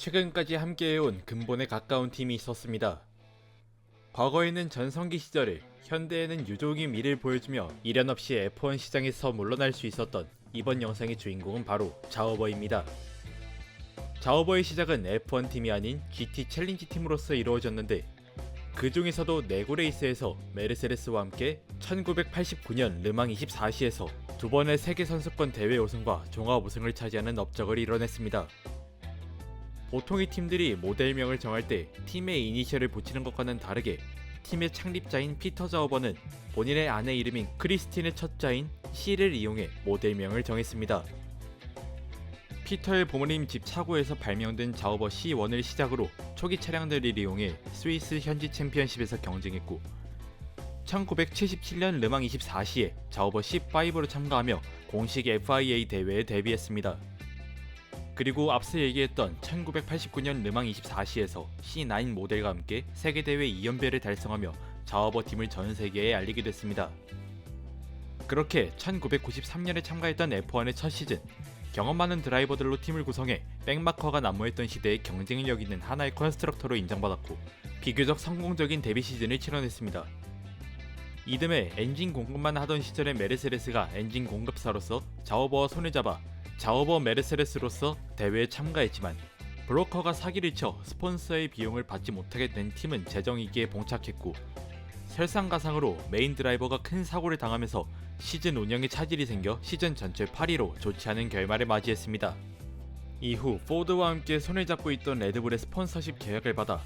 최근까지 함께해온 근본에 가까운 팀이 있었습니다. 과거에는 전성기 시절을 현대에는 유종의 미를 보여주며 미련 없이 F1 시장에서 물러날 수 있었던 이번 영상의 주인공은 바로 자오버입니다. 자오버의 시작은 F1 팀이 아닌 GT 챌린지 팀으로서 이루어졌는데 그 중에서도 네구 레이스에서 메르세데스와 함께 1989년 르망 24시에서 두 번의 세계 선수권 대회 우승과 종합 우승을 차지하는 업적을 이뤄냈습니다. 보통의 팀들이 모델명을 정할 때 팀의 이니셜을 붙이는 것과는 다르게 팀의 창립자인 피터 자오버는 본인의 아내 이름인 크리스틴의 첫자인 C를 이용해 모델명을 정했습니다. 피터의 부모님 집 차고에서 발명된 자오버 C1을 시작으로 초기 차량들을 이용해 스위스 현지 챔피언십에서 경쟁했고 1977년 르망 24시에 자오버 C5로 참가하며 공식 FIA 대회에 데뷔했습니다. 그리고 앞서 얘기했던 1989년 르망 24시에서 C9 모델과 함께 세계대회 2연배를 달성하며 자오버 팀을 전 세계에 알리게 됐습니다. 그렇게 1993년에 참가했던 F1의 첫 시즌, 경험 많은 드라이버들로 팀을 구성해 백마커가 난무했던 시대에 경쟁력 있는 하나의 컨스트럭터로 인정받았고 비교적 성공적인 데뷔 시즌을 치러냈습니다. 이듬해 엔진 공급만 하던 시절의 메르세데스가 엔진 공급사로서 자오버와 손을 잡아 자오버 메르세데스로서 대회에 참가했지만 브로커가 사기를 쳐 스폰서의 비용을 받지 못하게 된 팀은 재정위기에 봉착했고 설상가상으로 메인 드라이버가 큰 사고를 당하면서 시즌 운영에 차질이 생겨 시즌 전체 8위로 좋지 않은 결말을 맞이했습니다. 이후 포드와 함께 손을 잡고 있던 레드불의 스폰서십 계약을 받아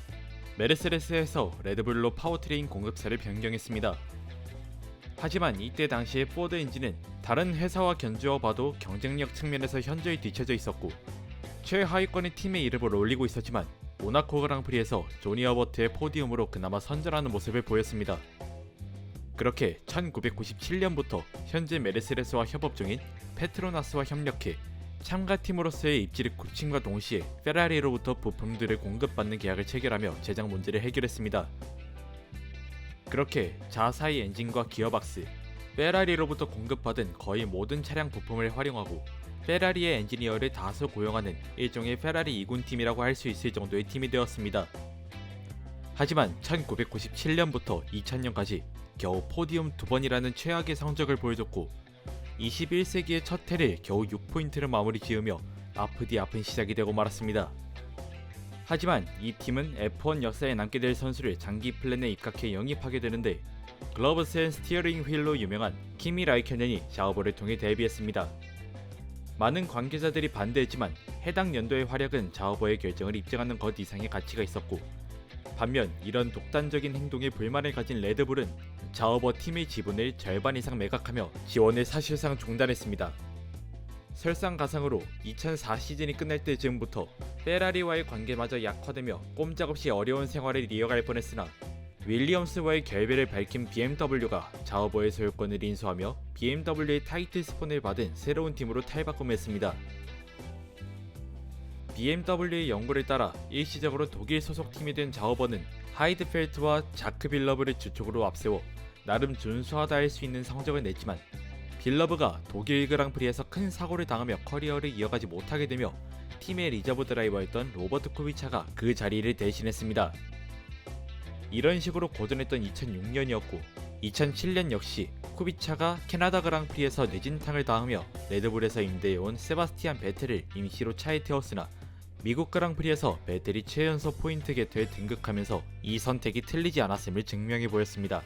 메르세데스에서 레드불로 파워트레인 공급사를 변경했습니다. 하지만 이때 당시의 포드 엔진은 다른 회사와 견주어 봐도 경쟁력 측면에서 현저히 뒤처져 있었고 최하위권의 팀의 이름을 올리고 있었지만 모나코 그랑프리에서 조니 어버트의 포디움으로 그나마 선전하는 모습을 보였습니다. 그렇게 1997년부터 현재 메르세데스와 협업 중인 페트로나스와 협력해 참가팀으로서의 입지를 굳힘과 동시에 페라리로부터 부품들을 공급받는 계약을 체결하며 제작 문제를 해결했습니다. 그렇게 자사의 엔진과 기어박스, 페라리로부터 공급받은 거의 모든 차량 부품을 활용하고 페라리의 엔지니어를 다수 고용하는 일종의 페라리 2군 팀이라고 할 수 있을 정도의 팀이 되었습니다. 하지만 1997년부터 2000년까지 겨우 포디움 두 번이라는 최악의 성적을 보여줬고 21세기의 첫 해를 겨우 6포인트를 마무리 지으며 아프디 아픈 시작이 되고 말았습니다. 하지만 이 팀은 F1 역사에 남게 될 선수를 장기 플랜에 입각해 영입하게 되는데 글러브스 앤 스티어링 휠로 유명한 키미 라이켜넨이 자오버를 통해 데뷔했습니다. 많은 관계자들이 반대했지만 해당 연도의 활약은 자오버의 결정을 입증하는 것 이상의 가치가 있었고 반면 이런 독단적인 행동에 불만을 가진 레드불은 자오버 팀의 지분을 절반 이상 매각하며 지원을 사실상 중단했습니다. 설상가상으로 2004 시즌이 끝날 때쯤부터 페라리와의 관계마저 약화되며 꼼짝없이 어려운 생활을 이어갈 뻔했으나 윌리엄스와의 결별을 밝힌 BMW가 자오버의 소유권을 인수하며 BMW의 타이틀 스폰을 받은 새로운 팀으로 탈바꿈했습니다. BMW의 연구를 따라 일시적으로 독일 소속 팀이 된 자오버는 하이드펠트와 자크 빌러브를 주축으로 앞세워 나름 준수하다 할 수 있는 성적을 냈지만 빌러브가 독일 그랑프리에서 큰 사고를 당하며 커리어를 이어가지 못하게 되며 팀의 리저브 드라이버였던 로버트 쿠비차가 그 자리를 대신했습니다. 이런 식으로 고전했던 2006년이었고 2007년 역시 쿠비차가 캐나다 그랑프리에서 내진탕을 당하며 레드불에서 임대해온 세바스티안 베텔을 임시로 차에 태웠으나 미국 그랑프리에서 베텔이 최연소 포인트 게터에 등극하면서 이 선택이 틀리지 않았음을 증명해 보였습니다.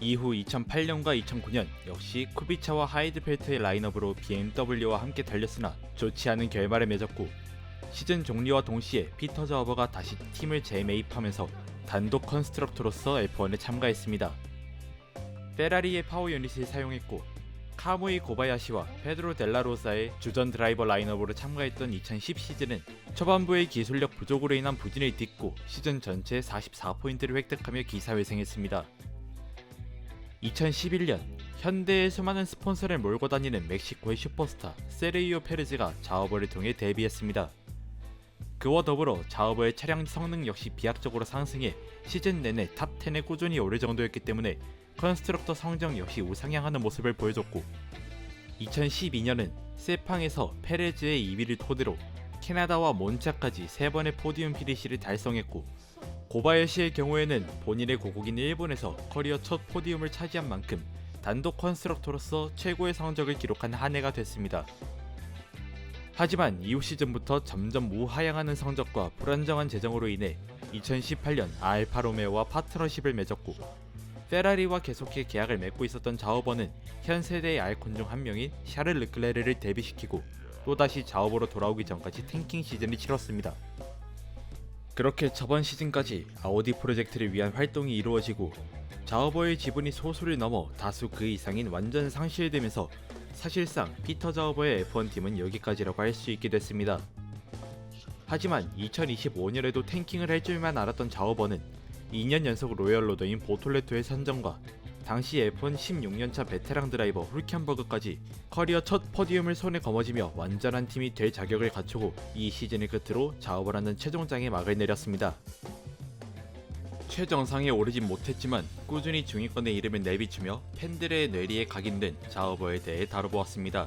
이후 2008년과 2009년 역시 쿠비차와 하이드펠트의 라인업으로 BMW와 함께 달렸으나 좋지 않은 결말을 맺었고 시즌 종료와 동시에 피터 자버가 다시 팀을 재매입하면서 단독 컨스트럭터로서 F1에 참가했습니다. 페라리의 파워 유닛을 사용했고 카무이 고바야시와 페드로 델라로사의 주전 드라이버 라인업으로 참가했던 2010 시즌은 초반부의 기술력 부족으로 인한 부진을 딛고 시즌 전체 44포인트를 획득하며 기사회생했습니다. 2011년 현대의 수많은 스폰서를 몰고 다니는 멕시코의 슈퍼스타 세레이오 페르즈가 자오버를 통해 데뷔했습니다. 그와 더불어 자오버의 차량 성능 역시 비약적으로 상승해 시즌 내내 탑 10에 꾸준히 오를 정도였기 때문에 컨스트럭터 성적 역시 우상향하는 모습을 보여줬고 2012년은 세팡에서 페레즈의 2위를 토대로 캐나다와 몬차까지 세 번의 포디움 피니시를 달성했고 고바야시의 경우에는 본인의 고국인 일본에서 커리어 첫 포디움을 차지한 만큼 단독 컨스트럭터로서 최고의 성적을 기록한 한 해가 됐습니다. 하지만 이후 시즌부터 점점 우하향하는 성적과 불안정한 재정으로 인해 2018년 알파로메오와 파트너십을 맺었고 페라리와 계속해 계약을 맺고 있었던 자오버는 현 세대의 알콘 중 한 명인 샤를 르클레르를 데뷔시키고 또다시 자오버로 돌아오기 전까지 탱킹 시즌을 치렀습니다. 그렇게 저번 시즌까지 아우디 프로젝트를 위한 활동이 이루어지고 자오버의 지분이 소수를 넘어 다수 그 이상인 완전 상실되면서 사실상 피터 자오버의 F1 팀은 여기까지라고 할 수 있게 됐습니다. 하지만 2025년에도 탱킹을 할 줄만 알았던 자오버는 2년 연속 로열 로더인 보톨레토의 선정과 당시 F1 16년차 베테랑 드라이버 훌켄버그까지 커리어 첫 포디움을 손에 거머쥐며 완전한 팀이 될 자격을 갖추고 이 시즌을 끝으로 자오버라는 최종장에 막을 내렸습니다. 최정상에 오르진 못했지만 꾸준히 중위권의 이름을 내비추며 팬들의 뇌리에 각인된 자오버에 대해 다뤄보았습니다.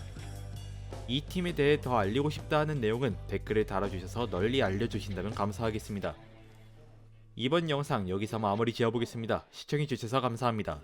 이 팀에 대해 더 알리고 싶다 하는 내용은 댓글을 달아주셔서 널리 알려주신다면 감사하겠습니다. 이번 영상 여기서 마무리 지어보겠습니다. 시청해주셔서 감사합니다.